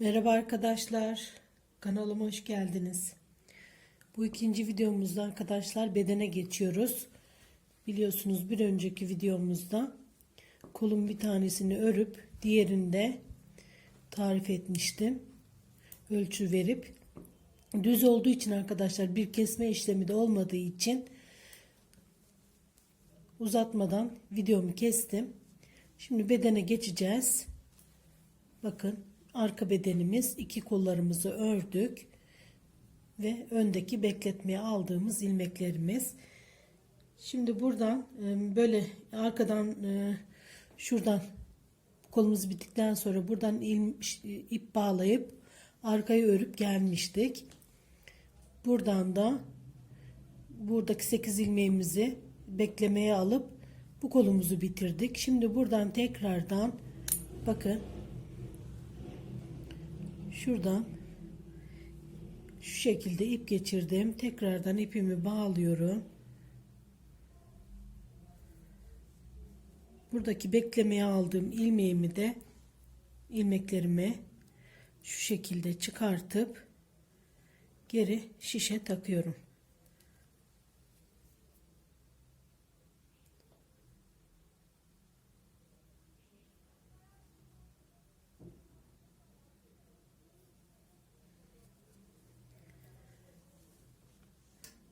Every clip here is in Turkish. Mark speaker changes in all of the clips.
Speaker 1: Merhaba arkadaşlar. Kanalıma hoş geldiniz. Bu ikinci videomuzda arkadaşlar bedene geçiyoruz. Biliyorsunuz bir önceki videomuzda kolun bir tanesini örüp diğerinde tarif etmiştim. Ölçü verip düz olduğu için arkadaşlar bir kesme işlemi de olmadığı için uzatmadan videomu kestim. Şimdi bedene geçeceğiz. Bakın arka bedenimiz iki kollarımızı ördük ve öndeki bekletmeye aldığımız ilmeklerimiz. Şimdi buradan e, böyle arkadan e, şuradan kolumuz bittikten sonra buradan ip bağlayıp arkayı örüp gelmiştik. Buradan da buradaki 8 ilmeğimizi beklemeye alıp bu kolumuzu bitirdik. Şimdi buradan tekrardan bakın şuradan şu şekilde ip geçirdim. Tekrardan ipimi bağlıyorum. Buradaki beklemeye aldığım ilmeğimi de ilmeklerimi şu şekilde çıkartıp geri şişe takıyorum.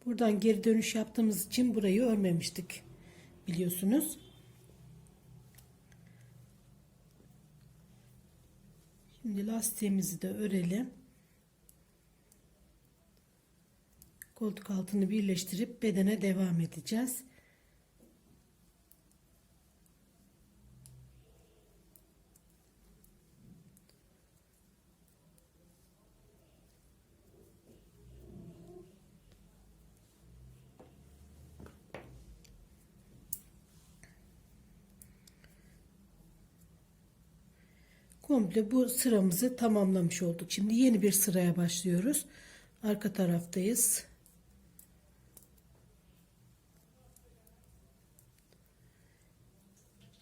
Speaker 1: Buradan geri dönüş yaptığımız için burayı örmemiştik. Biliyorsunuz. Şimdi lastiğimizi de örelim. Koltuk altını birleştirip bedene devam edeceğiz. Komple bu sıramızı tamamlamış olduk. Şimdi yeni bir sıraya başlıyoruz. Arka taraftayız.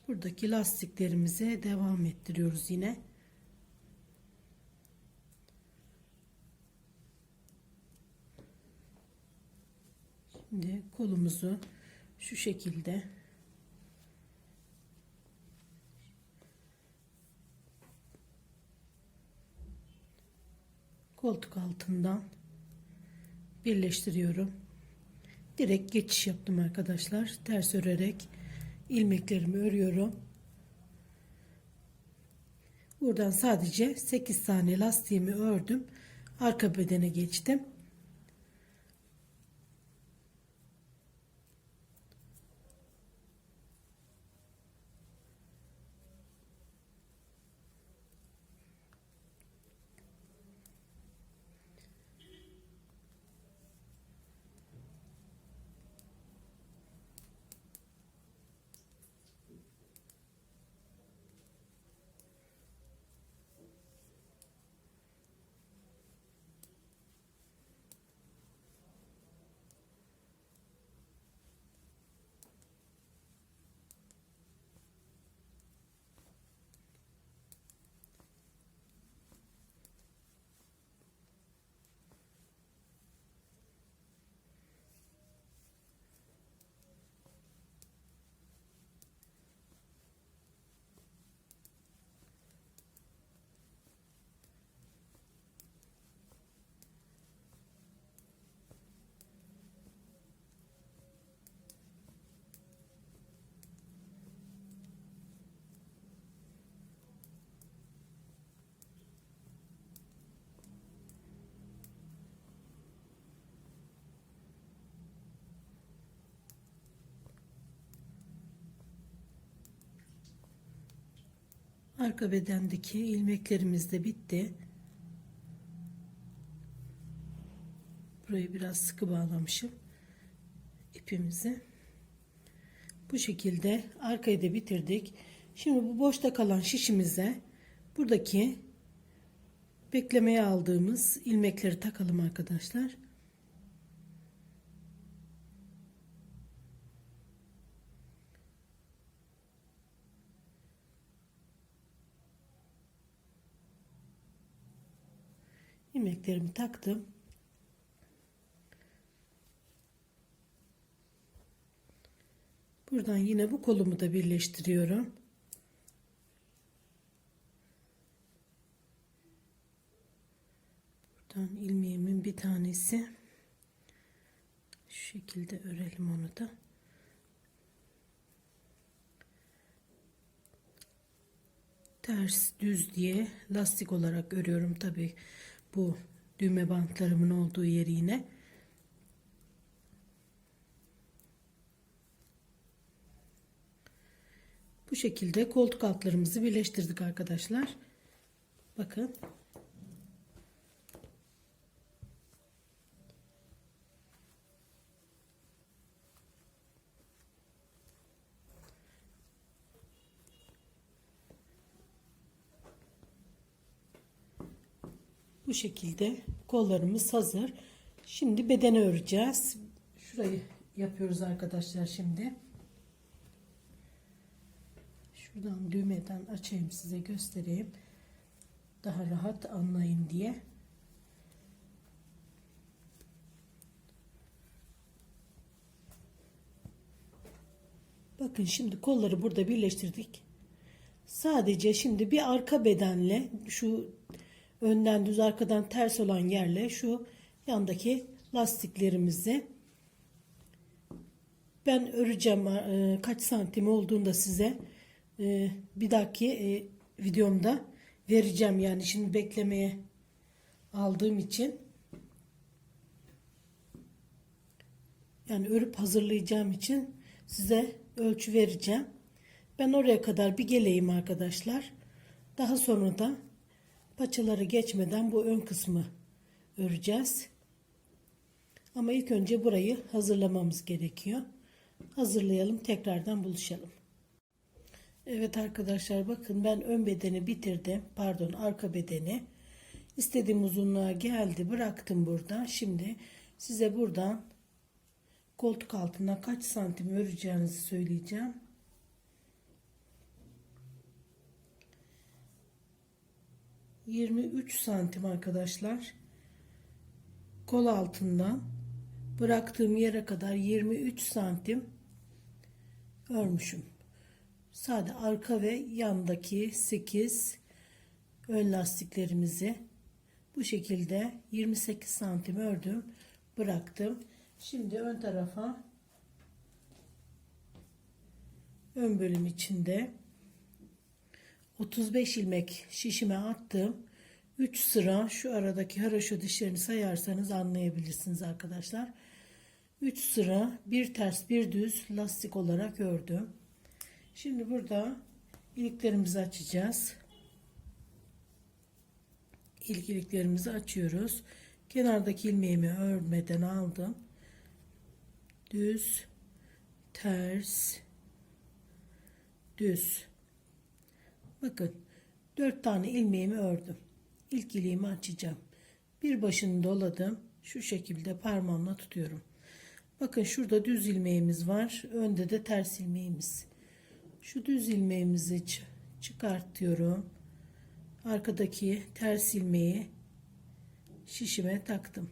Speaker 1: Buradaki lastiklerimize devam ettiriyoruz yine. Şimdi kolumuzu şu şekilde koltuk altından birleştiriyorum. Direkt geçiş yaptım arkadaşlar. Ters örerek ilmeklerimi örüyorum. Buradan sadece 8 tane lastiğimi ördüm. Arka bedene geçtim. Arka bedendeki ilmeklerimiz de bitti. Burayı biraz sıkı bağlamışım ipimizi. Bu şekilde arkayı da bitirdik. Şimdi bu boşta kalan şişimize buradaki beklemeye aldığımız ilmekleri takalım arkadaşlar. İlmeklerimi taktım. Buradan yine bu kolumu da birleştiriyorum. Buradan ilmeğimin bir tanesi şu şekilde örelim onu da. Ters düz diye lastik olarak örüyorum tabi bu düğme bantlarımın olduğu yeri yine. Bu şekilde koltuk altlarımızı birleştirdik arkadaşlar. Bakın. Bu şekilde kollarımız hazır. Şimdi bedeni öreceğiz. Şurayı yapıyoruz arkadaşlar şimdi. Şuradan düğmeden açayım size göstereyim. Daha rahat anlayın diye. Bakın şimdi kolları burada birleştirdik. Sadece şimdi bir arka bedenle şu önden düz arkadan ters olan yerle şu yandaki lastiklerimizi ben öreceğim kaç santim olduğunda size e, bir dahaki e, videomda vereceğim yani şimdi beklemeye aldığım için yani örüp hazırlayacağım için size ölçü vereceğim. Ben oraya kadar bir geleyim arkadaşlar. Daha sonra da paçaları geçmeden bu ön kısmı öreceğiz. Ama ilk önce burayı hazırlamamız gerekiyor. Hazırlayalım tekrardan buluşalım. Evet arkadaşlar bakın ben ön bedeni bitirdim. Pardon arka bedeni. İstediğim uzunluğa geldi. Bıraktım burada. Şimdi size buradan koltuk altına kaç santim öreceğinizi söyleyeceğim. Yirmi üç santim arkadaşlar. Kol altından bıraktığım yere kadar 23 santim örmüşüm. Sade arka ve yandaki 8 ön lastiklerimizi bu şekilde 28 santim ördüm. Bıraktım. Şimdi ön tarafa ön bölüm içinde 35 ilmek şişime attım. 3 sıra şu aradaki haraşo dişlerini sayarsanız anlayabilirsiniz arkadaşlar. 3 sıra bir ters bir düz lastik olarak ördüm. Şimdi burada iliklerimizi açacağız. İlk iliklerimizi açıyoruz. Kenardaki ilmeğimi örmeden aldım. Düz, ters, düz. Bakın 4 tane ilmeğimi ördüm. İlk iliğimi açacağım. Bir başını doladım. Şu şekilde parmağımla tutuyorum. Bakın şurada düz ilmeğimiz var. Önde de ters ilmeğimiz. Şu düz ilmeğimizi çıkartıyorum. Arkadaki ters ilmeği şişime taktım.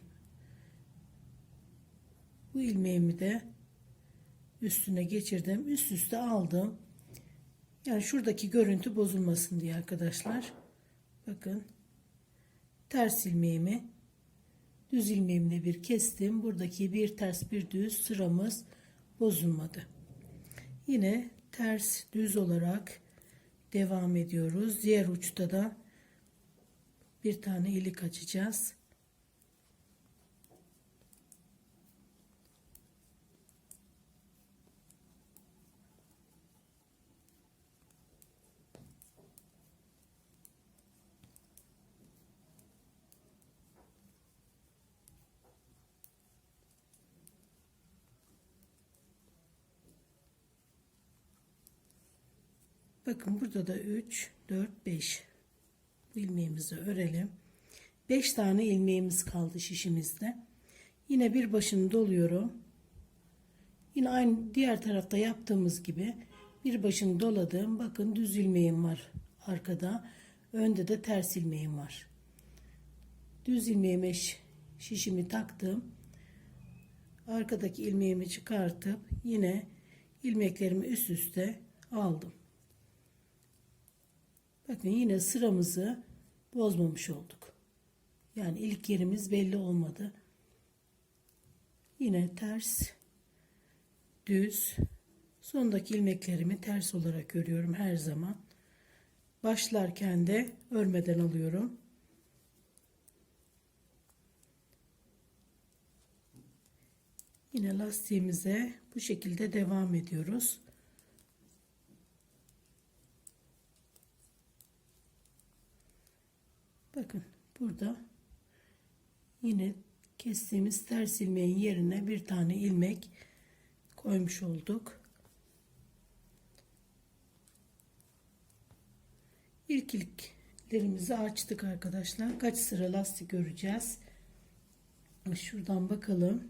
Speaker 1: Bu ilmeğimi de üstüne geçirdim. Üst üste aldım. Yani şuradaki görüntü bozulmasın diye arkadaşlar. Bakın. Ters ilmeğimi düz ilmeğimle bir kestim. Buradaki bir ters bir düz sıramız bozulmadı. Yine ters düz olarak devam ediyoruz. Diğer uçta da bir tane ilik açacağız. Bakın burada da 3, 4, 5 ilmeğimizi örelim. 5 tane ilmeğimiz kaldı şişimizde. Yine bir başını doluyorum. Yine aynı diğer tarafta yaptığımız gibi bir başını doladım. Bakın düz ilmeğim var arkada. Önde de ters ilmeğim var. düz ilmeğime şi- şişimi taktım. Arkadaki ilmeğimi çıkartıp yine ilmeklerimi üst üste aldım. Bakın yine sıramızı bozmamış olduk. Yani ilk yerimiz belli olmadı. Yine ters, düz, sondaki ilmeklerimi ters olarak örüyorum her zaman. Başlarken de örmeden alıyorum. Yine lastiğimize bu şekilde devam ediyoruz. Bakın burada yine kestiğimiz ters ilmeğin yerine bir tane ilmek koymuş olduk. İlk iliklerimizi açtık arkadaşlar. Kaç sıra lastik göreceğiz? Şuradan bakalım.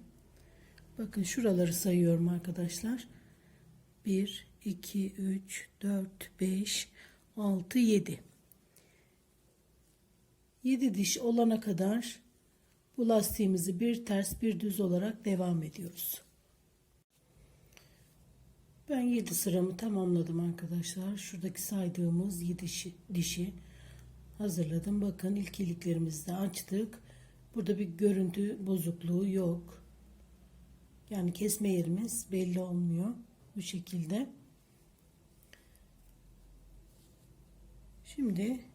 Speaker 1: Bakın şuraları sayıyorum arkadaşlar. 1, 2, 3, 4, 5, 6, 7. 7 diş olana kadar bu lastiğimizi bir ters bir düz olarak devam ediyoruz. Ben 7 sıramı tamamladım arkadaşlar. Şuradaki saydığımız 7 dişi, dişi hazırladım. Bakın ilk iliklerimizi de açtık. Burada bir görüntü bozukluğu yok. Yani kesme yerimiz belli olmuyor. Bu şekilde. Şimdi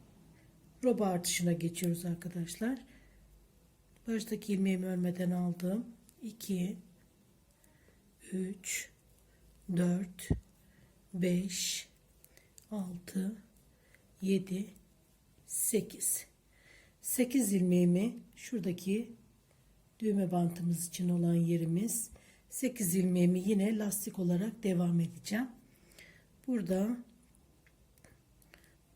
Speaker 1: roba artışına geçiyoruz arkadaşlar. Baştaki ilmeğimi örmeden aldım. 2 3 4 5 6 7 8 8 ilmeğimi şuradaki düğme bantımız için olan yerimiz 8 ilmeğimi yine lastik olarak devam edeceğim. Burada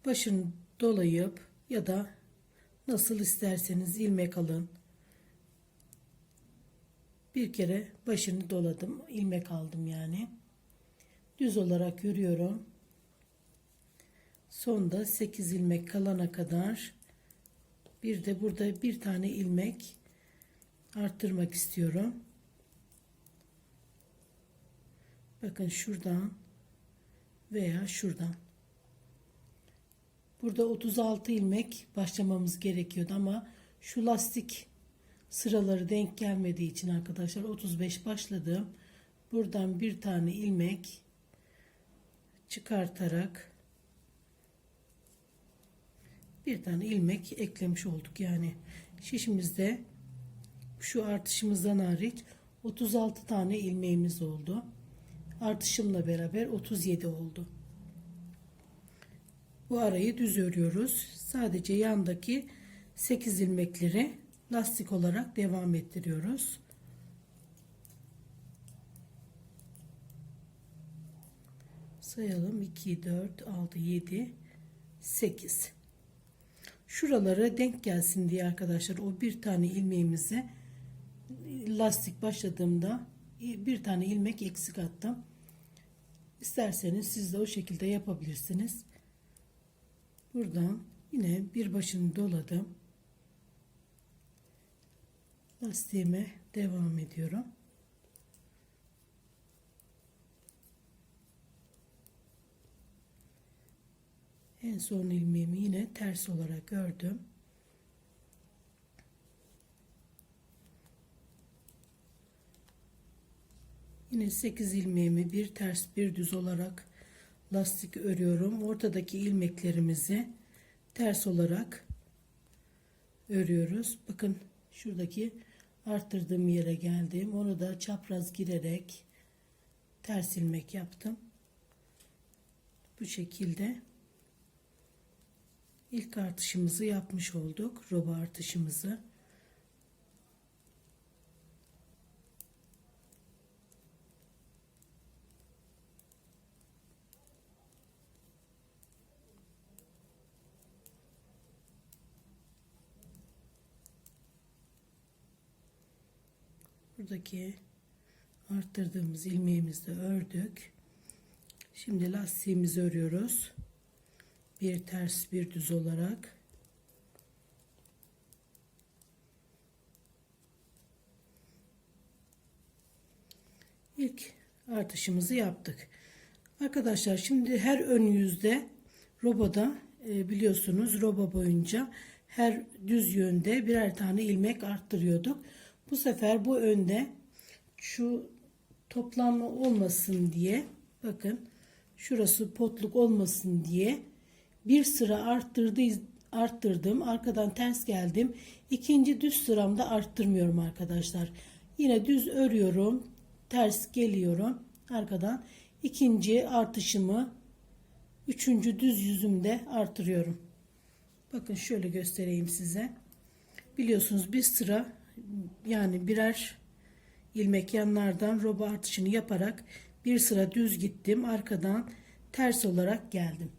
Speaker 1: başını dolayıp ya da nasıl isterseniz ilmek alın. Bir kere başını doladım. ilmek aldım yani. Düz olarak yürüyorum. Sonda 8 ilmek kalana kadar bir de burada bir tane ilmek arttırmak istiyorum. Bakın şuradan veya şuradan. Burada 36 ilmek başlamamız gerekiyordu ama şu lastik sıraları denk gelmediği için arkadaşlar 35 başladım. Buradan bir tane ilmek çıkartarak bir tane ilmek eklemiş olduk. Yani şişimizde şu artışımızdan hariç 36 tane ilmeğimiz oldu. Artışımla beraber 37 oldu. Bu arayı düz örüyoruz. Sadece yandaki 8 ilmekleri lastik olarak devam ettiriyoruz. Sayalım 2, 4, 6, 7, 8. Şuralara denk gelsin diye arkadaşlar o bir tane ilmeğimizi lastik başladığımda bir tane ilmek eksik attım. İsterseniz siz de o şekilde yapabilirsiniz. Buradan yine bir başını doladım. Lastiğime devam ediyorum. En son ilmeğimi yine ters olarak ördüm. Yine 8 ilmeğimi bir ters bir düz olarak lastik örüyorum. Ortadaki ilmeklerimizi ters olarak örüyoruz. Bakın şuradaki arttırdığım yere geldim. Onu da çapraz girerek ters ilmek yaptım. Bu şekilde ilk artışımızı yapmış olduk. Roba artışımızı. Buradaki arttırdığımız ilmeğimizi ördük. Şimdi lastiğimizi örüyoruz. Bir ters bir düz olarak. İlk artışımızı yaptık. Arkadaşlar şimdi her ön yüzde robada e, biliyorsunuz roba boyunca her düz yönde birer tane ilmek arttırıyorduk. Bu sefer bu önde şu toplanma olmasın diye bakın şurası potluk olmasın diye bir sıra arttırdı, arttırdım. Arkadan ters geldim. İkinci düz sıramda arttırmıyorum arkadaşlar. Yine düz örüyorum. Ters geliyorum. Arkadan ikinci artışımı üçüncü düz yüzümde artırıyorum. Bakın şöyle göstereyim size. Biliyorsunuz bir sıra yani birer ilmek yanlardan roba artışını yaparak bir sıra düz gittim. Arkadan ters olarak geldim.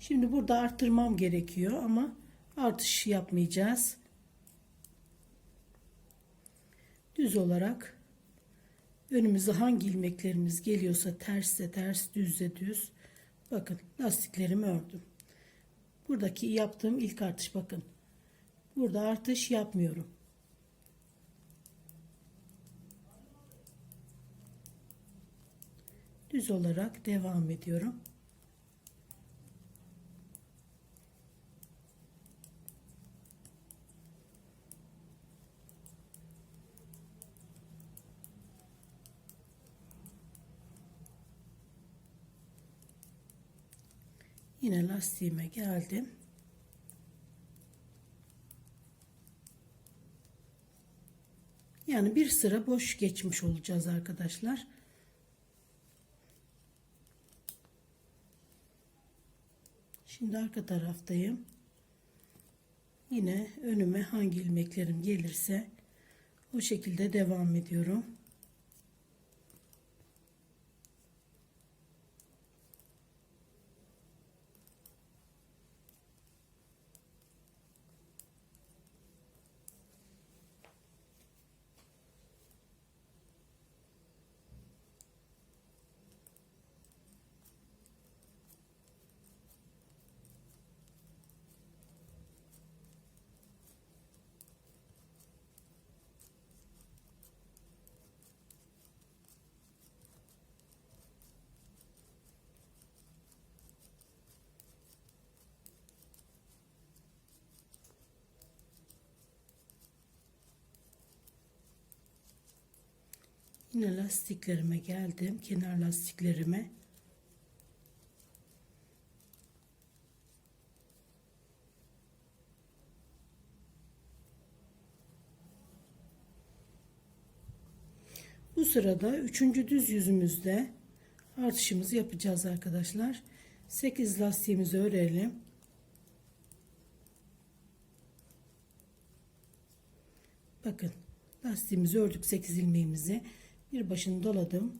Speaker 1: Şimdi burada arttırmam gerekiyor ama artış yapmayacağız. Düz olarak önümüze hangi ilmeklerimiz geliyorsa tersse ters düzse düz. Bakın lastiklerimi ördüm. Buradaki yaptığım ilk artış bakın. Burada artış yapmıyorum. Düz olarak devam ediyorum. Yine lastiğime geldim. Yani bir sıra boş geçmiş olacağız arkadaşlar. Şimdi arka taraftayım. Yine önüme hangi ilmeklerim gelirse o şekilde devam ediyorum. Yine lastiklerime geldim. Kenar lastiklerime. Bu sırada üçüncü düz yüzümüzde artışımızı yapacağız arkadaşlar. 8 lastiğimizi örelim. Bakın lastiğimizi ördük 8 ilmeğimizi bir başını doladım.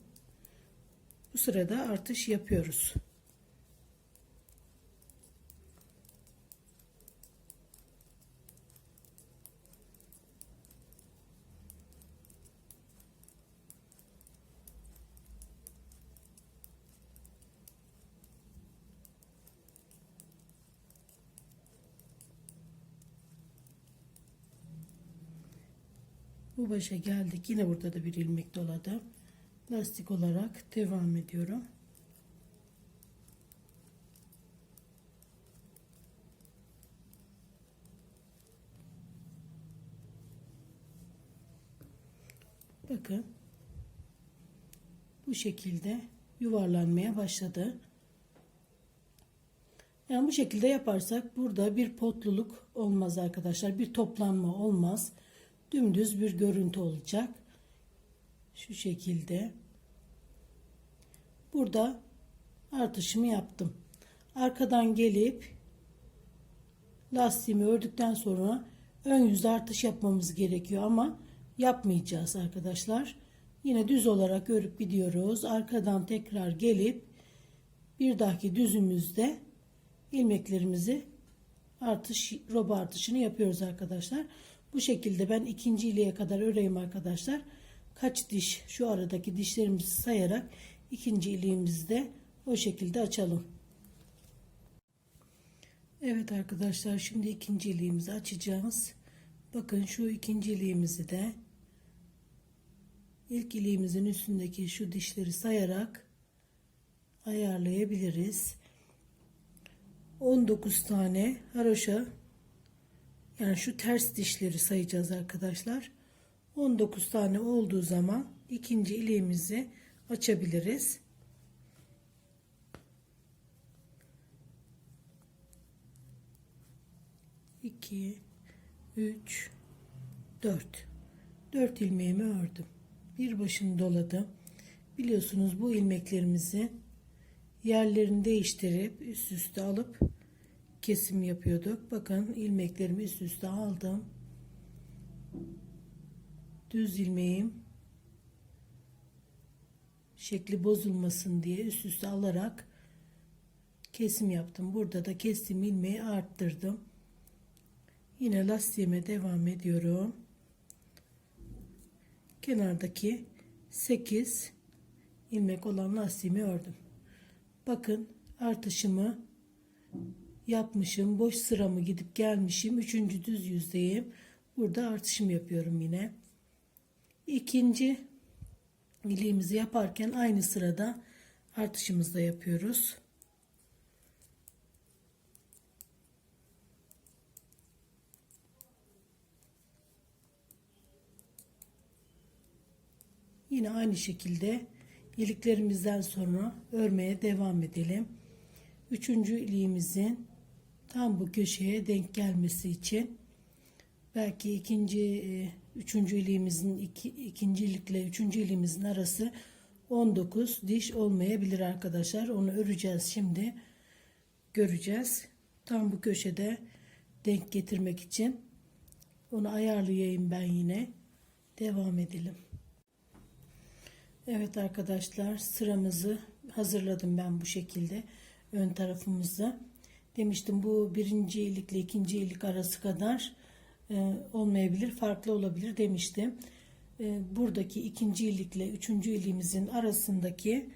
Speaker 1: Bu sırada artış yapıyoruz başa geldik. Yine burada da bir ilmek doladım. Lastik olarak devam ediyorum. Bakın. Bu şekilde yuvarlanmaya başladı. Yani bu şekilde yaparsak burada bir potluluk olmaz arkadaşlar. Bir toplanma olmaz dümdüz bir görüntü olacak. Şu şekilde. Burada artışımı yaptım. Arkadan gelip lastiğimi ördükten sonra ön yüzde artış yapmamız gerekiyor ama yapmayacağız arkadaşlar. Yine düz olarak örüp gidiyoruz. Arkadan tekrar gelip bir dahaki düzümüzde ilmeklerimizi artış roba artışını yapıyoruz arkadaşlar. Bu şekilde ben ikinci ileye kadar öreyim arkadaşlar. Kaç diş şu aradaki dişlerimizi sayarak ikinci iliğimizi de o şekilde açalım. Evet arkadaşlar şimdi ikinci iliğimizi açacağız. Bakın şu ikinci iliğimizi de ilk iliğimizin üstündeki şu dişleri sayarak ayarlayabiliriz. 19 tane haroşa yani şu ters dişleri sayacağız arkadaşlar. 19 tane olduğu zaman ikinci iliğimizi açabiliriz. İki, üç, dört. Dört ilmeğimi ördüm. Bir başını doladım. Biliyorsunuz bu ilmeklerimizi yerlerini değiştirip üst üste alıp kesim yapıyorduk. Bakın ilmeklerimi üst üste aldım. Düz ilmeğim şekli bozulmasın diye üst üste alarak kesim yaptım. Burada da kestiğim ilmeği arttırdım. Yine lastiğime devam ediyorum. Kenardaki 8 ilmek olan lastiğimi ördüm. Bakın artışımı yapmışım. Boş sıramı gidip gelmişim. Üçüncü düz yüzdeyim. Burada artışım yapıyorum yine. İkinci iliğimizi yaparken aynı sırada artışımızda yapıyoruz. Yine aynı şekilde iliklerimizden sonra örmeye devam edelim. Üçüncü iliğimizin tam bu köşeye denk gelmesi için belki ikinci e, üçüncü iliğimizin iki, ikinci ilikle üçüncü iliğimizin arası 19 diş olmayabilir arkadaşlar. Onu öreceğiz şimdi. Göreceğiz. Tam bu köşede denk getirmek için onu ayarlayayım ben yine. Devam edelim. Evet arkadaşlar sıramızı hazırladım ben bu şekilde ön tarafımızı. Demiştim bu birinci ilikle ikinci ilik arası kadar e, olmayabilir farklı olabilir demiştim. E, buradaki ikinci ilikle üçüncü iliğimizin arasındaki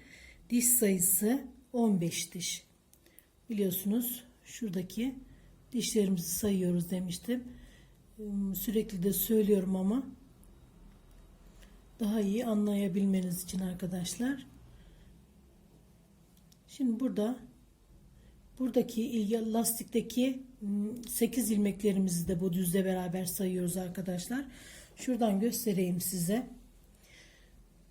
Speaker 1: diş sayısı 15 diş. Biliyorsunuz şuradaki dişlerimizi sayıyoruz demiştim. E, sürekli de söylüyorum ama daha iyi anlayabilmeniz için arkadaşlar. Şimdi burada buradaki lastikteki 8 ilmeklerimizi de bu düzle beraber sayıyoruz arkadaşlar. Şuradan göstereyim size.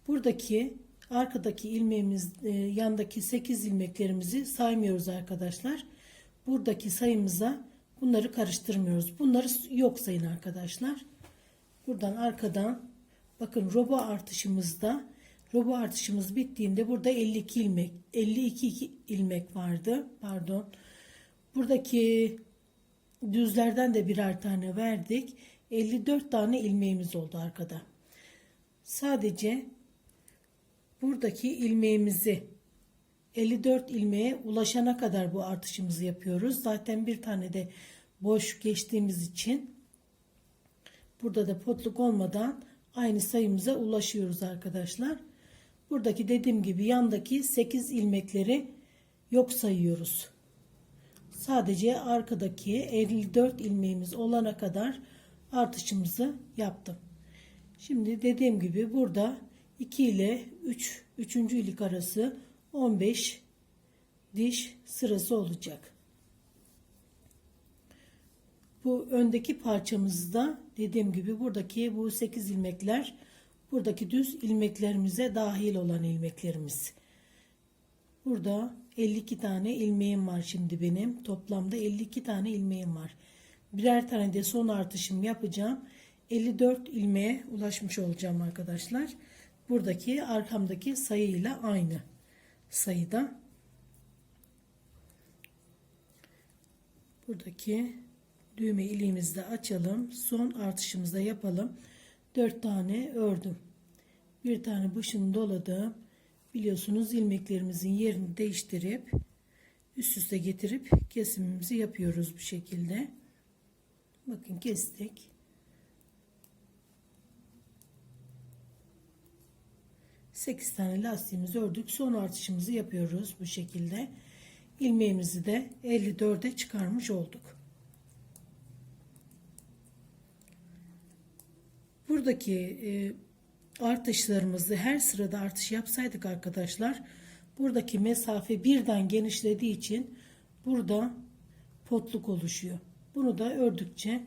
Speaker 1: Buradaki arkadaki ilmeğimiz e, yandaki 8 ilmeklerimizi saymıyoruz arkadaşlar. Buradaki sayımıza bunları karıştırmıyoruz. Bunları yok sayın arkadaşlar. Buradan arkadan Bakın robo artışımızda robo artışımız bittiğinde burada 52 ilmek 52 ilmek vardı. Pardon. Buradaki düzlerden de birer tane verdik. 54 tane ilmeğimiz oldu arkada. Sadece buradaki ilmeğimizi 54 ilmeğe ulaşana kadar bu artışımızı yapıyoruz. Zaten bir tane de boş geçtiğimiz için burada da potluk olmadan aynı sayımıza ulaşıyoruz arkadaşlar. Buradaki dediğim gibi yandaki 8 ilmekleri yok sayıyoruz. Sadece arkadaki 54 ilmeğimiz olana kadar artışımızı yaptım. Şimdi dediğim gibi burada 2 ile 3 3. ilik arası 15 diş sırası olacak. Bu öndeki parçamızda dediğim gibi buradaki bu 8 ilmekler buradaki düz ilmeklerimize dahil olan ilmeklerimiz. Burada 52 tane ilmeğim var şimdi benim. Toplamda 52 tane ilmeğim var. Birer tane de son artışım yapacağım. 54 ilmeğe ulaşmış olacağım arkadaşlar. Buradaki arkamdaki sayıyla aynı sayıda. Buradaki düğme iliğimizde açalım. Son artışımızda yapalım. 4 tane ördüm. Bir tane başını doladım. Biliyorsunuz ilmeklerimizin yerini değiştirip üst üste getirip kesimimizi yapıyoruz bu şekilde. Bakın kestik. Sekiz tane lastiğimizi ördük. Son artışımızı yapıyoruz bu şekilde. İlmeğimizi de 54'e çıkarmış olduk. Buradaki e, artışlarımızı her sırada artış yapsaydık arkadaşlar buradaki mesafe birden genişlediği için burada potluk oluşuyor. Bunu da ördükçe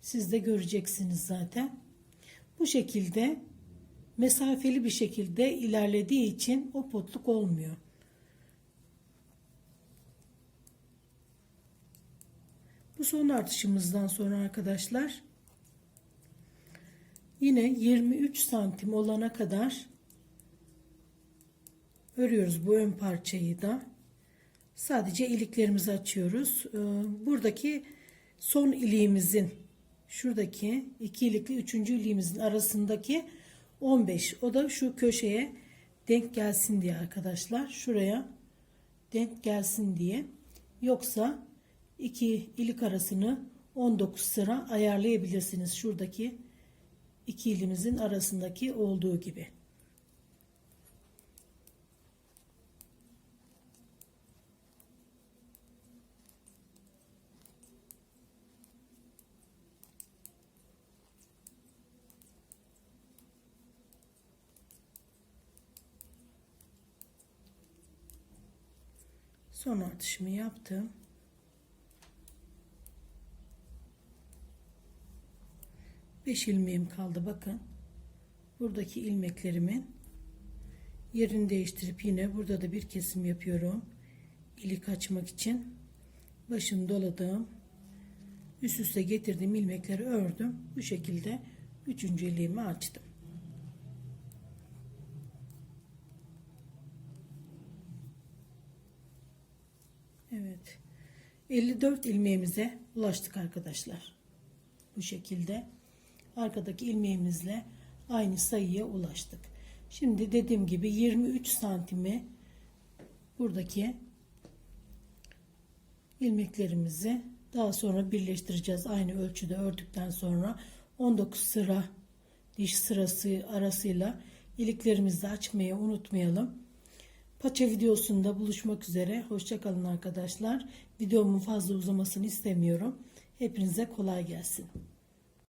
Speaker 1: siz de göreceksiniz zaten. Bu şekilde mesafeli bir şekilde ilerlediği için o potluk olmuyor. Bu son artışımızdan sonra arkadaşlar yine 23 santim olana kadar örüyoruz bu ön parçayı da. Sadece iliklerimizi açıyoruz. Ee, Buradaki son iliğimizin şuradaki iki ilikli üçüncü iliğimizin arasındaki 15 o da şu köşeye denk gelsin diye arkadaşlar şuraya denk gelsin diye yoksa iki ilik arasını 19 sıra ayarlayabilirsiniz şuradaki iki ilimizin arasındaki olduğu gibi. Son atışımı yaptım. Beş ilmeğim kaldı bakın. Buradaki ilmeklerimin yerini değiştirip yine burada da bir kesim yapıyorum. İlik açmak için başını doladım. Üst üste getirdiğim ilmekleri ördüm. Bu şekilde üçüncü iliğimi açtım. Evet. 54 ilmeğimize ulaştık arkadaşlar. Bu şekilde arkadaki ilmeğimizle aynı sayıya ulaştık. Şimdi dediğim gibi 23 santimi buradaki ilmeklerimizi daha sonra birleştireceğiz. Aynı ölçüde ördükten sonra 19 sıra diş sırası arasıyla iliklerimizi açmayı unutmayalım. Paça videosunda buluşmak üzere. Hoşçakalın arkadaşlar. Videomun fazla uzamasını istemiyorum. Hepinize kolay gelsin.